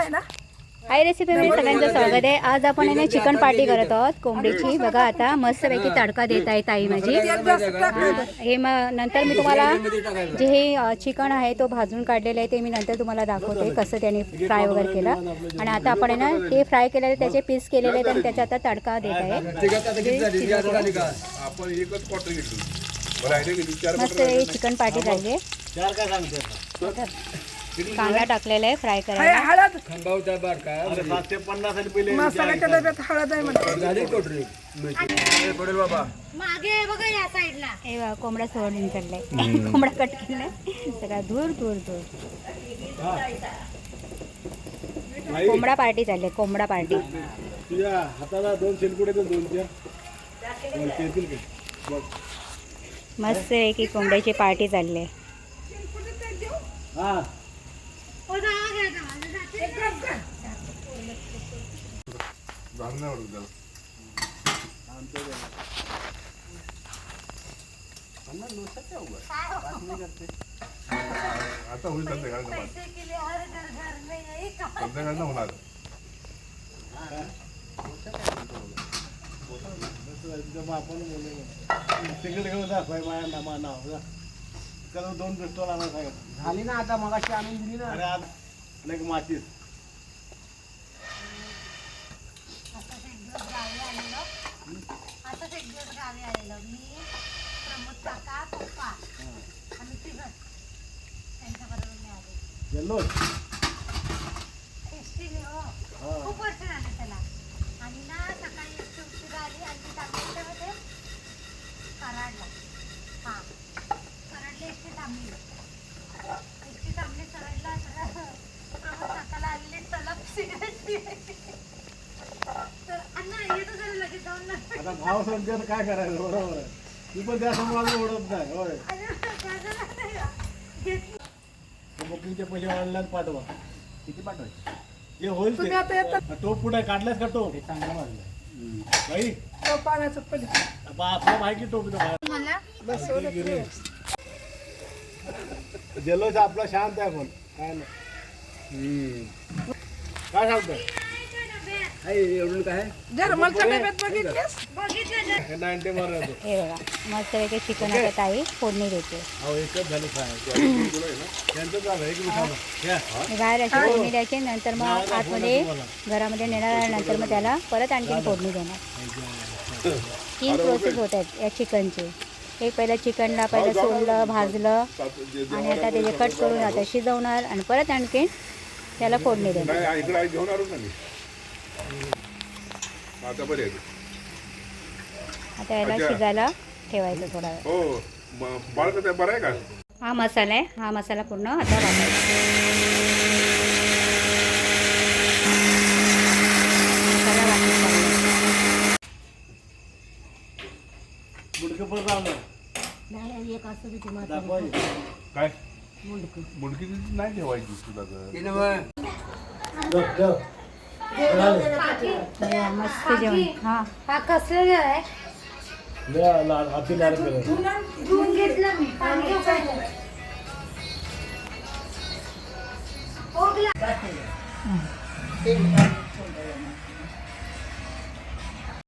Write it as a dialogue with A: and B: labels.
A: आहे ना?
B: हाय रेसिपीमध्ये सगळ्यांचं स्वागत आहे. आज आपण आहे ना चिकन पार्टी करत आहोत कोंबडीची. बघा आता मस्तपैकी तडका देत आहे ताई माझी. हा, हे मग नंतर मी तुम्हाला जे हे चिकन आहे तो भाजून काढलेलं आहे ते मी नंतर तुम्हाला दाखवते कसं त्याने फ्राय वगैरे केलं. आणि आता आपण आहे ना ते फ्राय केलेले त्याचे पीस केलेले आहेत आणि त्याचा आता तडका देत आहे.
C: आपण एकच क्वार्टर घेतली बरं आहे चार
B: मस्त हे चिकन पार्टी झाली आहे.
D: चार काय सांगते?
B: कांदा टाकलेला आहे फ्राय करायला.
A: हळद.
D: अरे सातशे पन्नास आणि पहिले
A: मसाल्याच्या डब्यात हळद आहे म्हणते.
C: पडेल बाबा.
E: मागे बघा या साईडला.
B: हे बघा, कोंबडा सोडून चाललाय कोंबडा कट केलाय. सगळा दूर दूर दूर कोंबडा पार्टी चालली कोंबडा पार्टी.
D: तुझ्या हाताला दोन तर.
B: मस्त आहे की कोंबड्याची पार्टी चालली आहे.
C: आता होईल संध्याकाळचं पाच.
E: पैसे
C: होणार
D: आपण बोलू तिकडे घेऊन दाखवाय माझ्या नामा नाव जा. त्याला दोन पिस्तोल आणा सांगत
F: झाली ना आता मगाशी आणून दिली ना.
D: अरे आज लाईक माचीस.
E: असंच एक दिवस गावी आलेलो. असंच एक दिवस गावी आलेलो मी प्रमोद काका पप्पा आम्ही तिघच त्यांच्याबरोबर मी आले.
D: गेलो
E: एसटी हो खूप वर्ष झाले त्याला आणि ना सकाळी एसटी उशिरा आली आणि ती थांबली तेव्हा ते कराडला हां काकाला आलेली तर अण्णा येतो जरा लगेच जाऊन ना.
D: आता भाव संचार काय करायचं? बरोबर आहे. तू पण त्या समोर ओढत नाही होय. बुकिंगचे पैसे ऑनलाईन पाठवा.
F: किती पाठवायचे?
D: जे होईल
A: तुम्ही
D: ते
A: आता येतात
D: तो पुढे काढलास का तो?
F: ते चांगलं वाजलं
D: बाई.
A: तो पाण्याचं पहिले.
D: आपलं माहिती तो
E: मला
D: जल्लोष आपला शांत आहे पण काय नाही. काय सांगतोय? हे नाईन्टी
B: हे बघा चिकन आता ताई फोडणी देते.
D: अहो एकच झालं काय त्यांचं झालं. एक मिनिट घ्या
B: मी बाहेर अशी फोडणी द्यायची नंतर मग आतमध्ये घरामध्ये नेणार नंतर मग त्याला परत आणखीन फोडणी देणार. तीन प्रोसेस होत आहेत या चिकनचे. एक पहिलं चिकनला पहिलं सोललं भाजलं. आणि आता त्याचे कट करून आता शिजवणार आणि परत आणखीन त्याला फोडणी देणार.
C: आता
B: याला शिजायला ठेवायचं थोडा वेळ.
C: हो
B: हा मसाला आहे. हा मसाला पूर्ण आता मसाला वाटून चालला.
D: गुडके पण राहणार दाखवायचे
C: काय? मुंडकी नाही ठेवायची तुला
B: हे मस्त जेवण. हा.
E: हा कसलं आहे?
D: हाती लाड केलं
E: धुवून घेतलं मी. पाणी घेऊ काय? हो, ग्लास.